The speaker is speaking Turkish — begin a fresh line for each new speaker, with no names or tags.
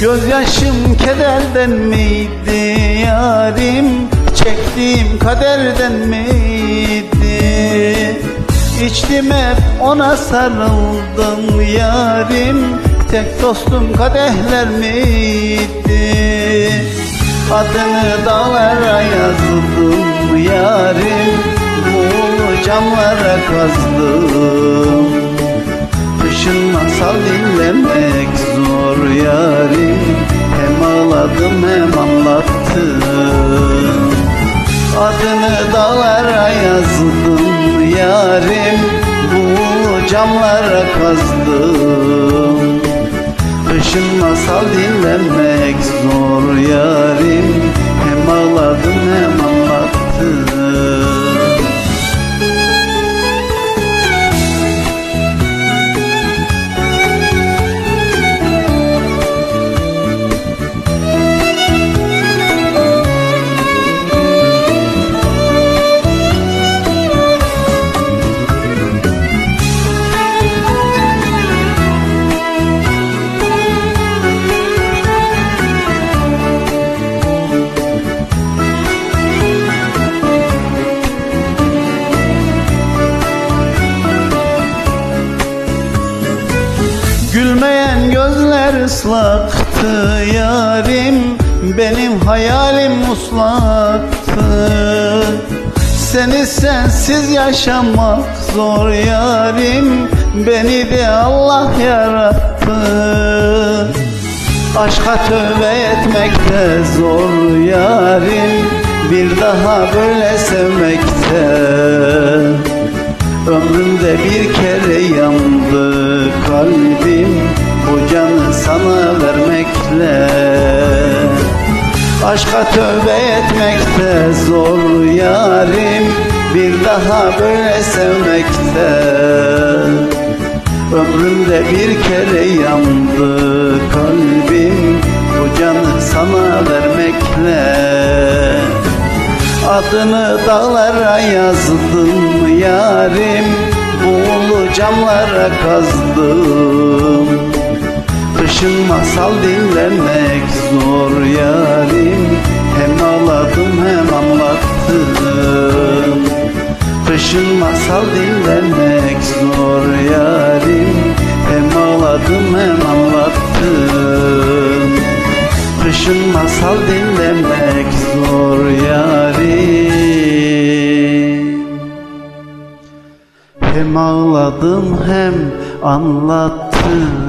Gözyaşım kederden miydi yarim? Çektiğim kaderden miydi? İçtim hep ona sarıldım yarim. Tek dostum kadehler miydi? Adını dağlara yazdım yarim. Muğlu camlara kazdım Kışın masal dinlemek zor yarim Hem ağladım hem anlattım. Adını dağlara yazdım yarim. Bu camlara kazdım. Kışın masal dinlemek zor yarim Islaktı yarim Benim hayalim muslaktı. Seni sensiz yaşamak zor yarim Beni de Allah yarattı. Aşka tövbe etmek de zor yarim Bir daha böyle sevmekte Ömrümde canı vermekle Aşka tövbe etmekte zor yarim Bir daha böyle sevmekte. Ömrümde bir kere yandı kalbim Bu canı sana vermekle. Adını dağlara yazdım yarim Buğulu camlara kazdım masal dinlemek zor yarim. Hem ağladım hem anlattım. Kışın masal dinlemek zor yarim. Hem ağladım hem anlattım. Kışın masal dinlemek zor yarim. Hem ağladım hem anlattım